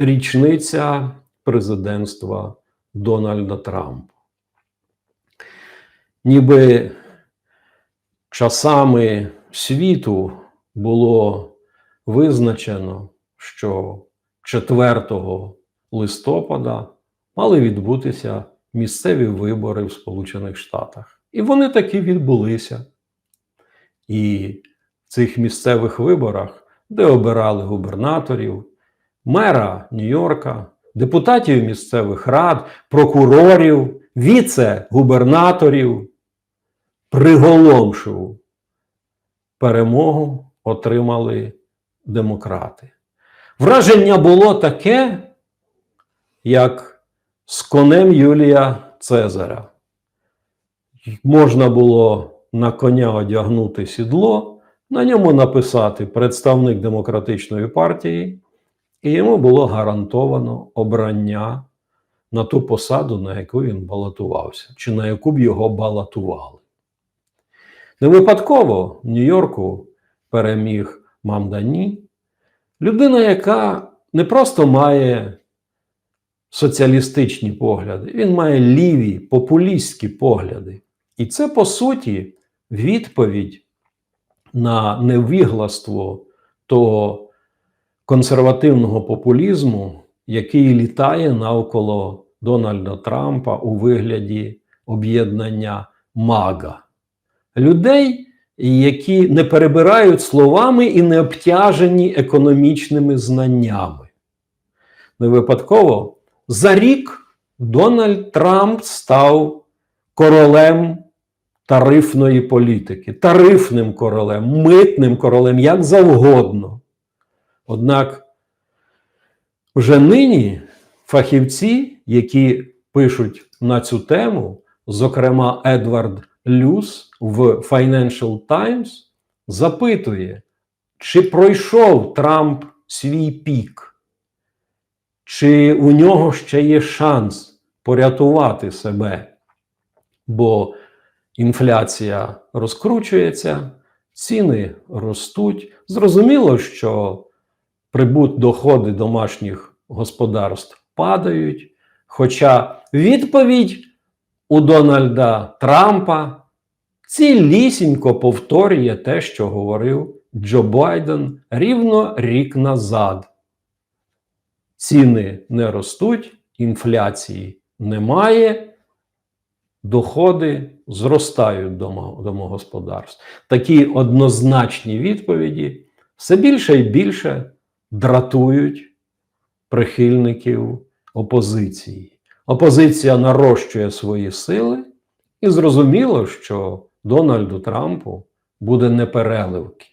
річниця президентства Дональда Трампа. Ніби часами світу було визначено, що 4 листопада мали відбутися місцеві вибори в Сполучених Штатах. І вони таки відбулися. І в цих місцевих виборах, де обирали губернаторів, мера Нью-Йорка, депутатів місцевих рад, прокурорів, віце-губернаторів, приголомшив перемогу отримали демократи. Враження було таке, як з конем Юлія Цезаря. Можна було на коня одягнути сідло, на ньому написати представник демократичної партії, і йому було гарантовано обрання на ту посаду, на яку він балотувався, чи на яку б його балотували. Не випадково в Нью-Йорку переміг Мамдані, людина, яка не просто має соціалістичні погляди, він має ліві, популістські погляди. І це, по суті, відповідь на невігластво того консервативного популізму, який літає навколо Дональда Трампа у вигляді об'єднання МАГА. Людей, які не перебирають словами і не обтяжені економічними знаннями. Не випадково за рік Дональд Трамп став королем тарифної політики, тарифним королем, митним королем, як завгодно. Однак вже нині фахівці, які пишуть на цю тему, зокрема Едвард Люс в Financial Times, запитує, чи пройшов Трамп свій пік, чи у нього ще є шанс порятувати себе, бо інфляція розкручується, ціни ростуть. Зрозуміло, що прибут доходи домашніх господарств падають. Хоча відповідь у Дональда Трампа цілісінько повторює те, що говорив Джо Байден рівно рік назад. Ціни не ростуть, інфляції немає, доходи зростають домогосподарств. Такі однозначні відповіді все більше і більше дратують прихильників опозиції. Опозиція нарощує свої сили, і зрозуміло, що Дональду Трампу буде непереливки.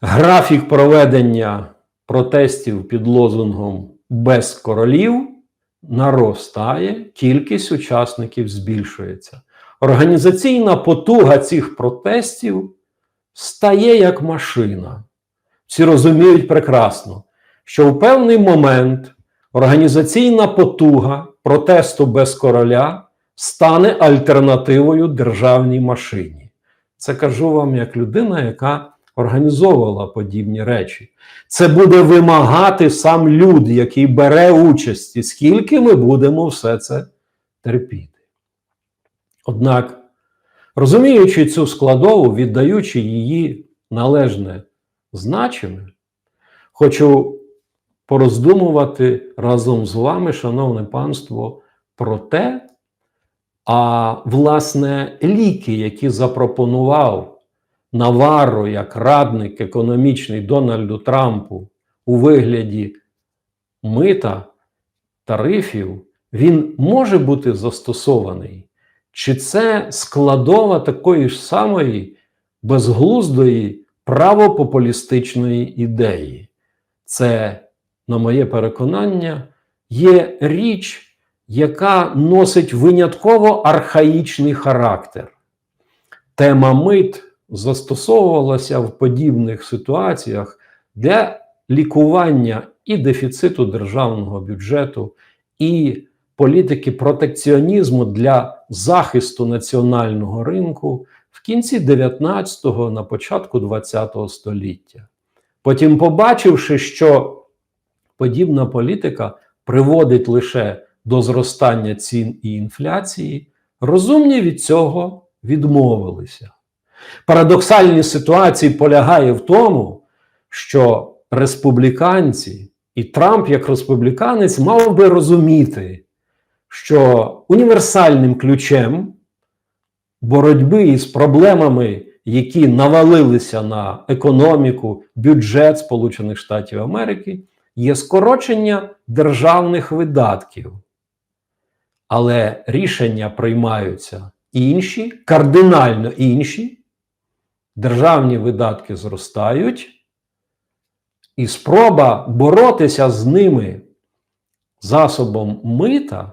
Графік проведення протестів під лозунгом без королів наростає, кількість учасників збільшується. Організаційна потуга цих протестів стає як машина. Всі розуміють прекрасно, що в певний момент організаційна потуга протесту без короля стане альтернативою державній машині. Це кажу вам як людина, яка організовувала подібні речі. Це буде вимагати сам люд, який бере участь, і скільки ми будемо все це терпіти. Однак, розуміючи цю складову, віддаючи її належне значення, хочу пороздумувати разом з вами, шановне панство, про те, а власне ліки, які запропонував Наварро як радник економічний Дональду Трампу у вигляді мита тарифів, він може бути застосований? Чи це складова такої ж самої безглуздої правопопулістичної ідеї? Це, на моє переконання, є річ, яка носить винятково архаїчний характер. Тема мит застосовувалася в подібних ситуаціях для лікування і дефіциту державного бюджету, і політики протекціонізму для захисту національного ринку в кінці 19-го, на початку 20-го століття. Потім, побачивши, що подібна політика приводить лише до зростання цін і інфляції, розумні від цього відмовилися. Парадоксальність ситуації полягає в тому, що республіканці і Трамп, як республіканець, мав би розуміти, що універсальним ключем боротьби із проблемами, які навалилися на економіку, бюджет Сполучених Штатів Америки, є скорочення державних видатків. Але рішення приймаються інші, кардинально інші. Державні видатки зростають, і спроба боротися з ними засобом мита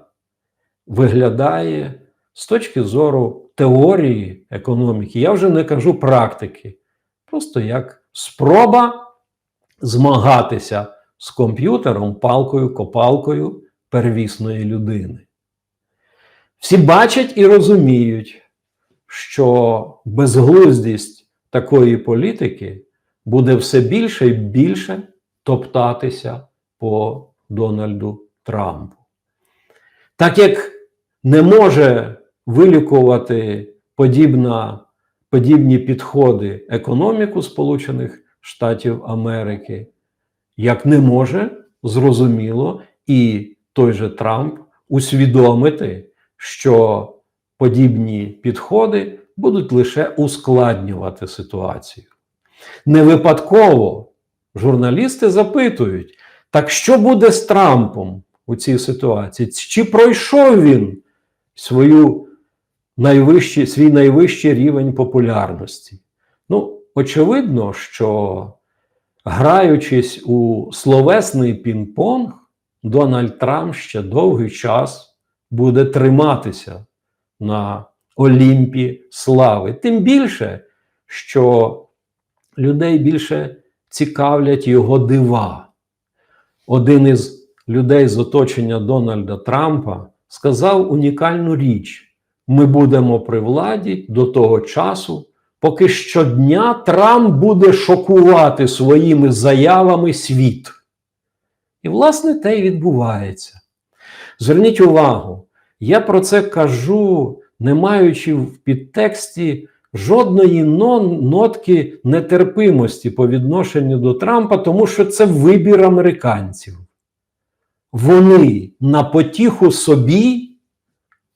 виглядає з точки зору теорії економіки. Я вже не кажу практики, просто як спроба змагатися з комп'ютером, палкою, копалкою первісної людини. Всі бачать і розуміють, що безглуздість такої політики буде все більше і більше топтатися по Дональду Трампу. Так як не може вилікувати подібна, подібні підходи економіку Сполучених Штатів Америки, як не може, зрозуміло, і той же Трамп усвідомити, що подібні підходи будуть лише ускладнювати ситуацію. Не випадково журналісти запитують: так що буде з Трампом у цій ситуації? Чи пройшов він свою найвищий, свій найвищий рівень популярності? Ну, очевидно, що граючись у словесний пінг-понг, Дональд Трамп ще довгий час буде триматися на Олімпі слави. Тим більше, що людей більше цікавлять його дива. Один із людей з оточення Дональда Трампа сказав унікальну річ: ми будемо при владі до того часу, поки щодня Трамп буде шокувати своїми заявами світ. І, власне, те й відбувається. Зверніть увагу, я про це кажу, не маючи в підтексті жодної нотки нетерпимості по відношенню до Трампа, тому що це вибір американців. Вони на потіху собі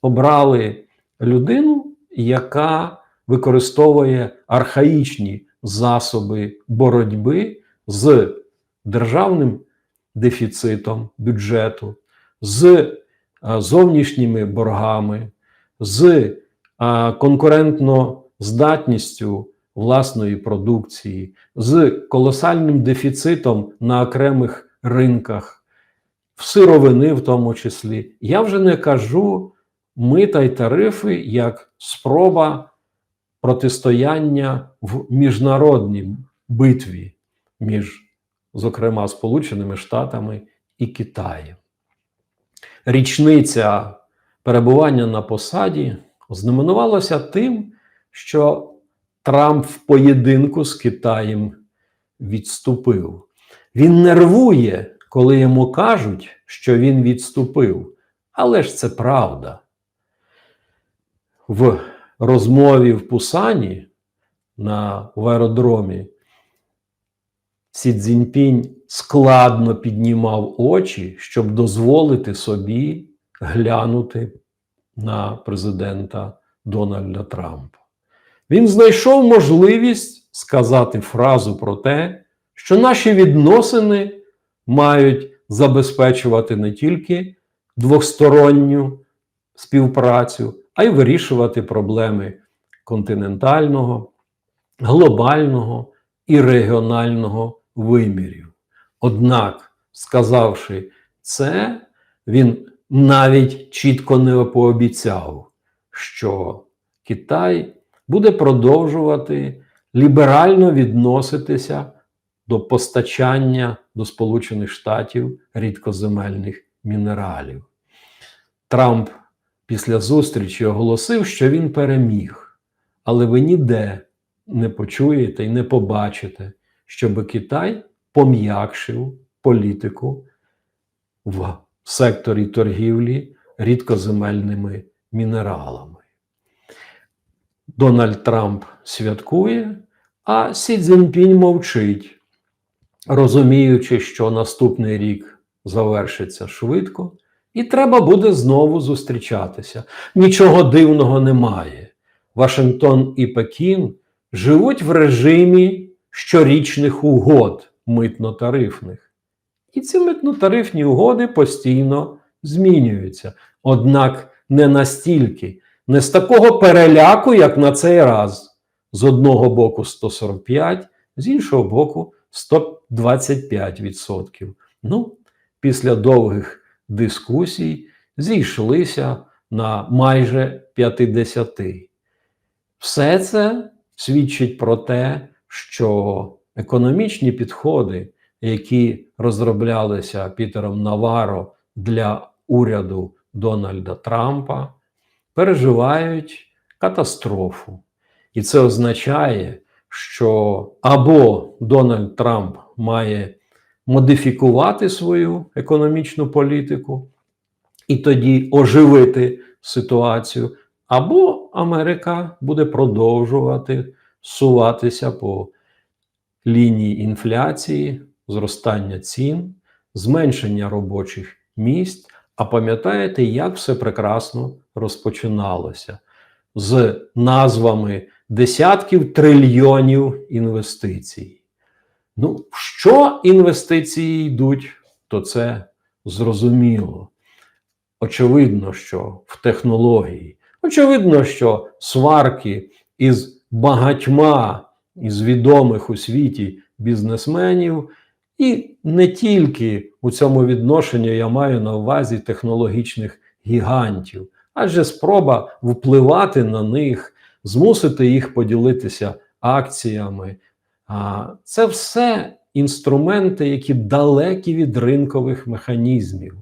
обрали людину, яка використовує архаїчні засоби боротьби з державним дефіцитом бюджету, з зовнішніми боргами, з конкурентно здатністю власної продукції, з колосальним дефіцитом на окремих ринках, в сировини, в тому числі. Я вже не кажу мита й тарифи як спроба протистояння в міжнародній битві між, зокрема, Сполученими Штатами і Китаєм. Річниця перебування на посаді знаменувалася тим, що Трамп в поєдинку з Китаєм відступив. Він нервує, коли йому кажуть, що він відступив. Але ж це правда. В розмові в Пусані на в аеродромі Сі Цзіньпінь складно піднімав очі, щоб дозволити собі глянути на президента Дональда Трампа. Він знайшов можливість сказати фразу про те, що наші відносини мають забезпечувати не тільки двосторонню співпрацю, а й вирішувати проблеми континентального, глобального і регіонального вимірів. Однак, сказавши це, він навіть чітко не пообіцяв, що Китай буде продовжувати ліберально відноситися до постачання до Сполучених Штатів рідкоземельних мінералів. Трамп після зустрічі оголосив, що він переміг, але ви ніде не почуєте і не побачите, щоб Китай пом'якшив політику в секторі торгівлі рідкоземельними мінералами. Дональд Трамп святкує, а Сі Цзіньпінь мовчить, розуміючи, що наступний рік завершиться швидко, і треба буде знову зустрічатися. Нічого дивного немає. Вашингтон і Пекін живуть в режимі щорічних угод митно-тарифних. І ці митно-тарифні угоди постійно змінюються. Однак не настільки, не з такого переляку, як на цей раз. З одного боку 145, з іншого боку 125%. Ну, після довгих дискусій зійшлися на майже 50. Все це свідчить про те, що економічні підходи, які розроблялися Пітером Наваро для уряду Дональда Трампа, переживають катастрофу. І це означає, що або Дональд Трамп має модифікувати свою економічну політику і тоді оживити ситуацію, або Америка буде продовжувати суватися по лінії інфляції, зростання цін, зменшення робочих місць. А пам'ятаєте, як все прекрасно розпочиналося з назвами десятків трильйонів інвестицій. Ну, в що інвестиції йдуть, то це зрозуміло. Очевидно, що в технології. Очевидно, що сварки із багатьма із відомих у світі бізнесменів, і не тільки у цьому відношенні я маю на увазі технологічних гігантів, адже спроба впливати на них, змусити їх поділитися акціями. Це все інструменти, які далекі від ринкових механізмів,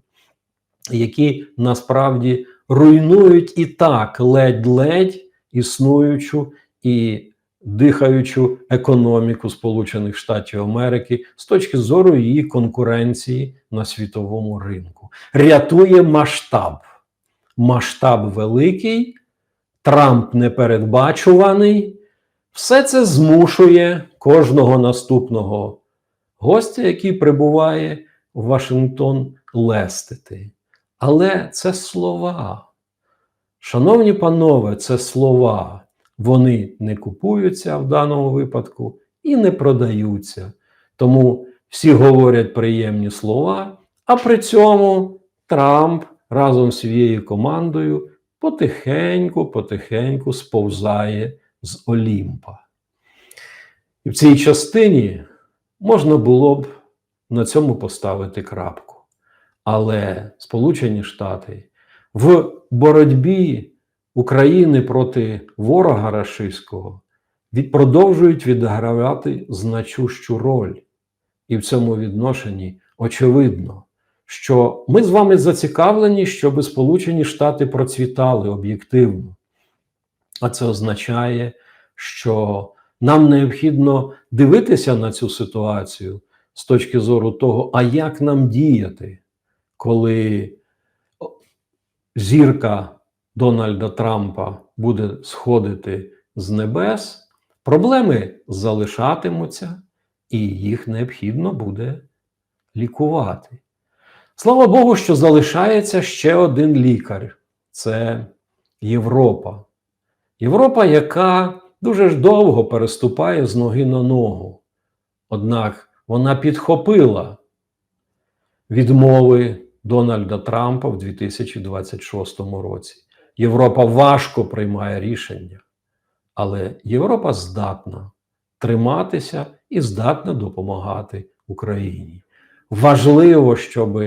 які насправді руйнують і так ледь-ледь існуючу і дихаючу економіку Сполучених Штатів Америки з точки зору її конкуренції на світовому ринку. Рятує масштаб. Масштаб великий, Трамп непередбачуваний. Все це змушує кожного наступного гостя, який прибуває в Вашингтон, лестити. Але це слова. Шановні панове, це слова. Вони не купуються в даному випадку і не продаються. Тому всі говорять приємні слова, а при цьому Трамп разом з своєю командою потихеньку, потихеньку сповзає з Олімпа. І в цій частині можна було б на цьому поставити крапку. Але Сполучені Штати в боротьбі України проти ворога рашистського продовжують відігравати значущу роль. І в цьому відношенні очевидно, що ми з вами зацікавлені, щоб Сполучені Штати процвітали об'єктивно. А це означає, що нам необхідно дивитися на цю ситуацію з точки зору того, а як нам діяти, коли зірка Дональда Трампа буде сходити з небес, проблеми залишатимуться, і їх необхідно буде лікувати. Слава Богу, що залишається ще один лікар це Європа. Європа, яка дуже ж довго переступає з ноги на ногу. Однак вона підхопила відмови Дональда Трампа в 2026 році. Європа важко приймає рішення, але Європа здатна триматися і здатна допомагати Україні. Важливо, щоб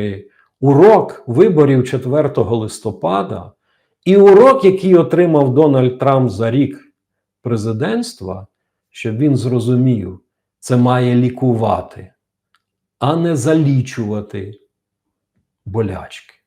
урок виборів 4 листопада і урок, який отримав Дональд Трамп за рік президентства, щоб він зрозумів, це має лікувати, а не залічувати болячки.